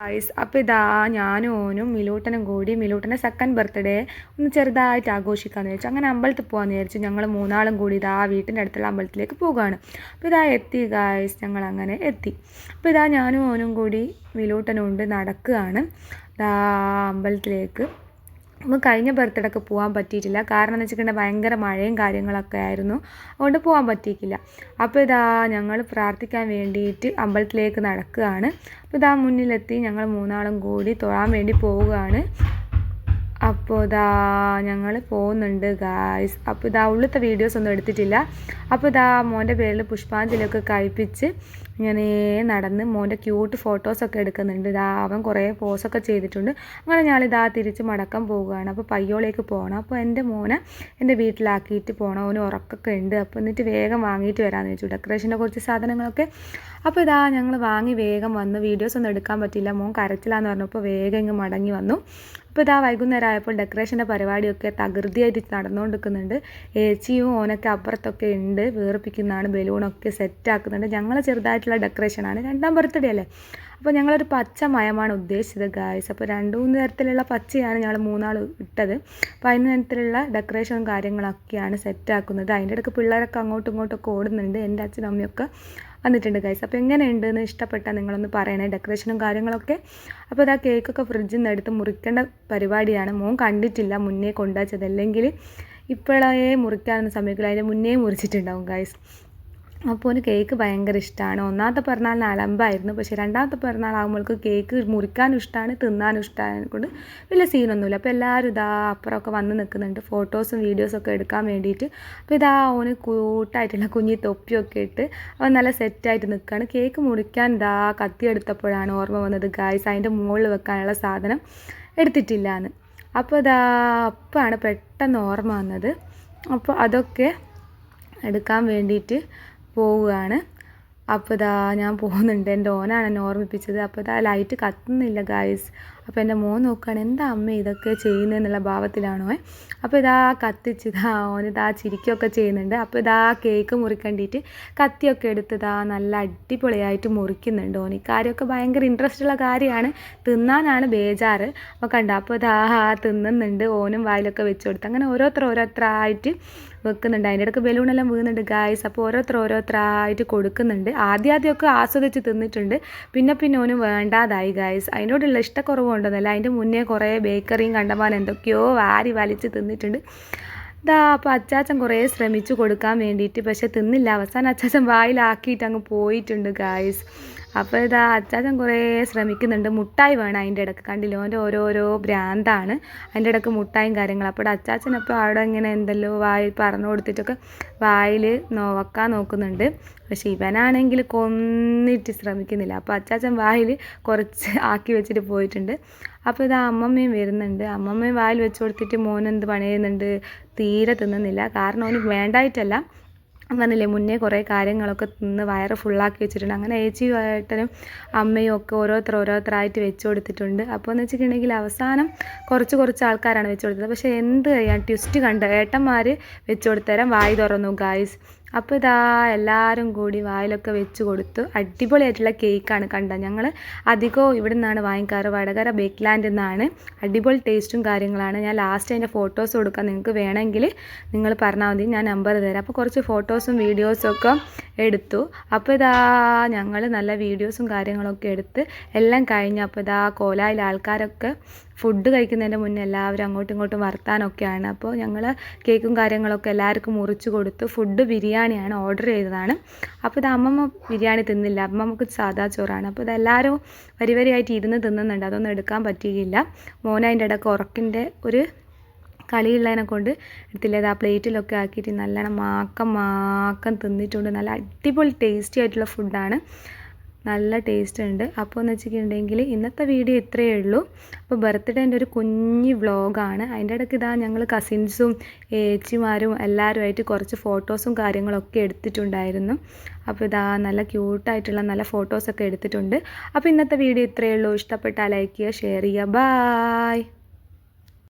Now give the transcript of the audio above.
Guys അപ്പോൾ ഇതാ ഞാനും ഓനും മിലൂട്ടനും കൂടി മിലൂട്ടന്റെ സെക്കൻഡ് ബർത്ത്ഡേ ഒന്ന് ചെറുതായിട്ട് ആഘോഷിക്കാമെന്ന് വിചാരിച്ചു. അങ്ങനെ അമ്പലത്തിൽ പോകാമെന്ന് വിചാരിച്ചു. ഞങ്ങൾ മൂന്നാളും കൂടി ഇതാ വീട്ടിന്റെ അടുത്തുള്ള അമ്പലത്തിലേക്ക് പോകുകയാണ് അപ്പോൾ ഇതാ എത്തി ഗായ്സ് ഞങ്ങൾ അങ്ങനെ എത്തി. അപ്പോൾ ഇതാ ഞാനും ഓനും കൂടി മിലൂട്ടനും ഉണ്ട് നടക്കുകയാണ്. ഇതാ അമ്പലത്തിലേക്ക്. നമുക്ക് കഴിഞ്ഞ ബർത്ത്ഡേക്ക് പോകാൻ പറ്റിയിട്ടില്ല. കാരണം എന്ന് വെച്ചിട്ടുണ്ടെങ്കിൽ ഭയങ്കര മഴയും കാര്യങ്ങളൊക്കെ ആയിരുന്നു. അതുകൊണ്ട് പോകാൻ പറ്റിയിട്ടില്ല. അപ്പോൾ ഇതാ ഞങ്ങൾ പ്രാർത്ഥിക്കാൻ വേണ്ടിയിട്ട് അമ്പലത്തിലേക്ക് നടക്കുകയാണ്. അപ്പോൾ ഇതാ മുന്നിലെത്തി ഞങ്ങൾ മൂന്നാളും കൂടി തൊഴാൻ വേണ്ടി പോവുകയാണ്. അപ്പോൾ ഇതാ ഞങ്ങൾ പോകുന്നുണ്ട് ഗായ്സ് അപ്പോൾ ഇതാ ഉള്ളത്തെ വീഡിയോസ് ഒന്നും എടുത്തിട്ടില്ല. അപ്പോൾ ഇതാ മോന്റെ പേരിൽ പുഷ്പാഞ്ജലിയൊക്കെ കഴിപ്പിച്ച് ഇങ്ങനെ നടന്ന് മോന്റെ ക്യൂട്ട് ഫോട്ടോസൊക്കെ എടുക്കുന്നുണ്ട്. ഇതാ അവൻ കുറേ പോസൊക്കെ ചെയ്തിട്ടുണ്ട്. അങ്ങനെ ഞാനിതാ തിരിച്ച് മടക്കം പോവുകയാണ്. അപ്പോൾ പയ്യോളേക്ക് പോകണം അപ്പോൾ എന്റെ മോനെ എന്റെ വീട്ടിലാക്കിയിട്ട് പോകണം അവന് ഉറക്കൊക്കെ ഉണ്ട്. അപ്പോൾ എന്നിട്ട് വേഗം വാങ്ങിയിട്ട് വരാമെന്ന് വെച്ചു ഡെക്കറേഷന്റെ കുറച്ച് സാധനങ്ങളൊക്കെ. അപ്പോൾ ഇതാ ഞങ്ങൾ വാങ്ങി വേഗം വന്നു. വീഡിയോസ് ഒന്നും എടുക്കാൻ പറ്റില്ല മോൻ കരച്ചിലാന്ന് പറഞ്ഞപ്പോൾ വേഗം ഇങ്ങ് മടങ്ങി വന്നു. അപ്പോൾ ഇതാ വൈകുന്നേരം ആയപ്പോൾ ഡെക്കറേഷന്റെ പരിപാടിയൊക്കെ തകൃതിയായിട്ട് നടന്നുകൊണ്ടിരിക്കുന്നുണ്ട്. ഏച്ചിയും ഓനൊക്കെ അപ്പുറത്തൊക്കെ ഉണ്ട്. വേർപ്പിക്കുന്നതാണ് ബലൂണൊക്കെ സെറ്റ് ആക്കുന്നുണ്ട്. ഞങ്ങൾ ചെറുതായിട്ടുള്ള ഡെക്കറേഷനാണ്. രണ്ടാം ബർത്ത്ഡേ അല്ലേ? അപ്പോൾ ഞങ്ങളൊരു പച്ച മയമാണ് ഉദ്ദേശിച്ചത് ഗായ്സ് അപ്പോൾ രണ്ട് മൂന്ന് തരത്തിലുള്ള പച്ചയാണ് ഞങ്ങൾ മൂന്നാൾ ഇട്ടത്. അപ്പോൾ അതിന് തരത്തിലുള്ള ഡെക്കറേഷനും കാര്യങ്ങളൊക്കെയാണ് സെറ്റാക്കുന്നത് അതിന്റെ ഇടയ്ക്ക് പിള്ളേരൊക്കെ അങ്ങോട്ടും ഇങ്ങോട്ടൊക്കെ ഓടുന്നുണ്ട്. എന്റെ അച്ഛനും അമ്മയൊക്കെ വന്നിട്ടുണ്ട് ഗൈസ് അപ്പോൾ എങ്ങനെയുണ്ടെന്ന് ഇഷ്ടപ്പെട്ടാൽ നിങ്ങളൊന്ന് പറയണേ ഡെക്കറേഷനും കാര്യങ്ങളൊക്കെ. അപ്പോൾ ഇതാ കേക്കൊക്കെ ഫ്രിഡ്ജിൽ നിന്ന് എടുത്ത് മുറിക്കേണ്ട പരിപാടിയാണ്. മോൻ കണ്ടിട്ടില്ല മുന്നേ കൊണ്ടുവച്ചത് അല്ലെങ്കിൽ ഇപ്പോഴേ മുറിക്കാവുന്ന സമയത്തിൽ അതിന്റെ മുന്നേ മുറിച്ചിട്ടുണ്ടാവും ഗൈസ് അപ്പോൾ ഒരു കേക്ക് ഭയങ്കര ഇഷ്ടമാണ് ഒന്നാമത്തെ പിറന്നാളിന് അലമ്പായിരുന്നു. പക്ഷേ രണ്ടാമത്തെ പിറന്നാളാകുമ്പോൾക്ക് കേക്ക് മുറിക്കാനും ഇഷ്ടമാണ് തിന്നാനും ഇഷ്ടമാണ് കൊണ്ട് വലിയ സീനൊന്നുമില്ല. അപ്പോൾ എല്ലാവരും ഇതാ അപ്പുറമൊക്കെ വന്ന് നിൽക്കുന്നുണ്ട്. ഫോട്ടോസും വീഡിയോസും വീഡിയോസൊക്കെ എടുക്കാൻ വേണ്ടിയിട്ട്. അപ്പോൾ ഇതാ ഓന് കൂട്ടായിട്ടുള്ള കുഞ്ഞി തൊപ്പിയൊക്കെ ഇട്ട് അവൻ നല്ല സെറ്റായിട്ട് നിൽക്കുകയാണ്. കേക്ക് മുറിക്കാൻ ഇതാ കത്തി എടുത്തപ്പോഴാണ് ഓർമ്മ വന്നത് ഗായ്സ് അതിന്റെ മുകളിൽ വെക്കാനുള്ള സാധനം എടുത്തിട്ടില്ല എന്ന് അപ്പോൾ ഇതാ അപ്പാണ് പെട്ടെന്ന് ഓർമ്മ വന്നത്. അപ്പോൾ അതൊക്കെ എടുക്കാൻ വേണ്ടിയിട്ട് പോവുകയാണ്. അപ്പോൾ ഇതാ ഞാൻ പോകുന്നുണ്ട്. എന്റെ ഓനാണ് എന്നെ ഓർമ്മിപ്പിച്ചത്. അപ്പോൾ ഇതാ ലൈറ്റ് കത്തുന്നില്ല ഗായ്സ് അപ്പോൾ എന്റെ മോൻ നോക്കുകയാണ് എന്താ അമ്മ ഇതൊക്കെ ചെയ്യുന്നതെന്നുള്ള ഭാവത്തിലാണോ? അപ്പോൾ ഇതാ കത്തിച്ച് ഇതാ ഓനിതാ ചിരിക്കുകയൊക്കെ ചെയ്യുന്നുണ്ട്. അപ്പോൾ ഇതാ കേക്ക് മുറിക്കേണ്ടിയിട്ട് കത്തിയൊക്കെ എടുത്ത് ഇതാ നല്ല അടിപൊളിയായിട്ട് മുറിക്കുന്നുണ്ട് ഓന്. കാര്യമൊക്കെ ഭയങ്കര ഇൻട്രസ്റ്റ് ഉള്ള കാര്യമാണ്. തിന്നാനാണ് ബേജാറ്. അപ്പോൾ കണ്ട? അപ്പോൾ ഇതാ തിന്നുന്നുണ്ട്. ഓനും വായിലൊക്കെ വെച്ച് കൊടുത്ത്. അങ്ങനെ ഓരോരുത്തർ ഓരോരുത്തരായിട്ട് വെക്കുന്നുണ്ട്. അതിന്റെ ഇടയ്ക്ക് ബലൂണെല്ലാം വീണുണ്ട് ഗായ്സ് അപ്പോൾ ഓരോരുത്തർ ഓരോരുത്തരായിട്ട് കൊടുക്കുന്നുണ്ട്. ആദ്യം ആദ്യമൊക്കെ ആസ്വദിച്ച് തിന്നിട്ടുണ്ട്. പിന്നെ പിന്നെ ഓന് വേണ്ടാതായി ഗായ്സ് അതിനോടുള്ള ഇഷ്ടക്കുറവ് കൊണ്ടൊന്നുമല്ല അതിന്റെ മുന്നേ കുറേ ബേക്കറിയും കണ്ടമാൻ എന്തൊക്കെയോ വാരി വലിച്ച് തിന്നിട്ടുണ്ട്. ഇതാ അപ്പോൾ അച്ചാച്ചൻ കുറേ ശ്രമിച്ചു കൊടുക്കാൻ വേണ്ടിയിട്ട്. പക്ഷേ തിന്നില്ല. അവസാനം അച്ചാച്ചൻ വായിലാക്കിയിട്ട് അങ്ങ് പോയിട്ടുണ്ട് ഗായ്സ് അപ്പോൾ ഇതാ അച്ചാച്ചൻ കുറേ ശ്രമിക്കുന്നുണ്ട്. മുട്ടായി വേണം അതിന്റെ ഇടയ്ക്ക് കണ്ടില്ലോ? ഓന്റെ ഓരോരോ ഭ്രാന്താണ്. അതിന്റെ ഇടയ്ക്ക് മുട്ടായും കാര്യങ്ങളും. അപ്പോൾ അച്ചാച്ചൻ അപ്പോൾ അവിടെ ഇങ്ങനെ എന്തല്ലോ വായി പറഞ്ഞു കൊടുത്തിട്ടൊക്കെ വായിൽ നോക്കാൻ നോക്കുന്നുണ്ട്. പക്ഷേ ഇവനാണെങ്കിൽ കൊന്നിട്ട് ശ്രമിക്കുന്നില്ല. അപ്പോൾ അച്ചാച്ചൻ വായിൽ കുറച്ച് ആക്കി വെച്ചിട്ട് പോയിട്ടുണ്ട്. അപ്പോൾ ഇത് അമ്മമ്മയും വരുന്നുണ്ട്. അമ്മമ്മയും വായിൽ വെച്ച് കൊടുത്തിട്ട് മോനെന്ത് പണി ചെയ്യുന്നുണ്ട് തീരെ തിന്നുന്നില്ല. കാരണം അവന് വേണ്ടായിട്ടല്ല. പറഞ്ഞില്ലേ മുന്നേ കുറേ കാര്യങ്ങളൊക്കെ തിന്ന് വയറ് ഫുള്ളാക്കി വെച്ചിട്ടുണ്ട്. അങ്ങനെ ഏച്ചിയും ഏട്ടനും അമ്മയും ഒക്കെ ഓരോരുത്തർ ഓരോരുത്തരായിട്ട് വെച്ച് കൊടുത്തിട്ടുണ്ട്. അപ്പോൾ എന്ന് വെച്ചിട്ടുണ്ടെങ്കിൽ അവസാനം കുറച്ച് കുറച്ച് ആൾക്കാരാണ് വെച്ച് കൊടുത്തത്. പക്ഷേ എന്ത് ചെയ്യാൻ ട്വിസ്റ്റ് കണ്ട് ഏട്ടന്മാർ വെച്ച് കൊടുത്തരാൻ വായി തുറന്നു ഗായ്സ് അപ്പോൾ ഇതാ എല്ലാവരും കൂടി വായിലൊക്കെ വെച്ച് കൊടുത്തു അടിപൊളിയായിട്ടുള്ള കേക്കാണ് കണ്ട ഞങ്ങൾ അധികവും ഇവിടെ നിന്നാണ് വാങ്ങിക്കാറ്. വടകര ബേക്ക് ലാൻഡിൽ നിന്നാണ്. അടിപൊളി ടേസ്റ്റും കാര്യങ്ങളാണ്. ഞാൻ ലാസ്റ്റ് അതിന്റെ ഫോട്ടോസ് കൊടുക്കാം. നിങ്ങൾക്ക് വേണമെങ്കിൽ നിങ്ങൾ പറഞ്ഞാൽ മതി. ഞാൻ നമ്പർ തരാം. അപ്പോൾ കുറച്ച് ഫോട്ടോസും വീഡിയോസും ഒക്കെ എടുത്തു. അപ്പോൾ ഇതാ ഞങ്ങൾ നല്ല വീഡിയോസും കാര്യങ്ങളൊക്കെ എടുത്ത് എല്ലാം കഴിഞ്ഞ് അപ്പോൾ ഇതാ കോലായിൽ ആൾക്കാരൊക്കെ ഫുഡ് കഴിക്കുന്നതിന്റെ മുന്നേ എല്ലാവരും അങ്ങോട്ടും ഇങ്ങോട്ടും വർത്താനൊക്കെയാണ്. അപ്പോൾ ഞങ്ങൾ കേക്കും കാര്യങ്ങളൊക്കെ എല്ലാവർക്കും മുറിച്ച് കൊടുത്തു ഫുഡ് ബിരിയാണിയാണ് ഓർഡർ ചെയ്തതാണ്. അപ്പോൾ ഇത് അമ്മമ്മ ബിരിയാണി തിന്നില്ല. അമ്മമ്മക്ക് സാധാ ചോറാണ്. അപ്പോൾ ഇതെല്ലാവരും വരി വരിയായിട്ട് ഇരുന്ന് തിന്നുന്നുണ്ട്. അതൊന്നും എടുക്കാൻ പറ്റിയില്ല. മോനതിന്റെ ഇടയ്ക്ക് ഉറക്കിന്റെ ഒരു കളിയുള്ളതിനെ കൊണ്ട് എടുത്തില്ല. ആ പ്ലേറ്റിലൊക്കെ ആക്കിയിട്ട് നല്ലോണം മാക്കം മാക്കം തിന്നിട്ടുണ്ട്. നല്ല അടിപൊളി ടേസ്റ്റി ആയിട്ടുള്ള ഫുഡാണ് നല്ല ടേസ്റ്റ് ഉണ്ട്. അപ്പോൾ എന്ന് വെച്ചിട്ടുണ്ടെങ്കിൽ ഇന്നത്തെ വീഡിയോ ഇത്രയേ ഉള്ളൂ. അപ്പോൾ ബർത്ത്ഡേന്റെ ഒരു കുഞ്ഞ് വ്ളോഗാണ് അതിന്റെ ഇടയ്ക്ക് ഇതാ ഞങ്ങൾ കസിൻസും ഏച്ചിമാരും എല്ലാവരുമായിട്ട് കുറച്ച് ഫോട്ടോസും കാര്യങ്ങളൊക്കെ എടുത്തിട്ടുണ്ടായിരുന്നു. അപ്പോൾ ഇതാ നല്ല ക്യൂട്ടായിട്ടുള്ള നല്ല ഫോട്ടോസൊക്കെ എടുത്തിട്ടുണ്ട്. അപ്പോൾ ഇന്നത്തെ വീഡിയോ ഇത്രയേ ഉള്ളൂ. ഇഷ്ടപ്പെട്ടാൽ ലൈക്ക് ചെയ്യുക ഷെയർ ചെയ്യുക. ബായ്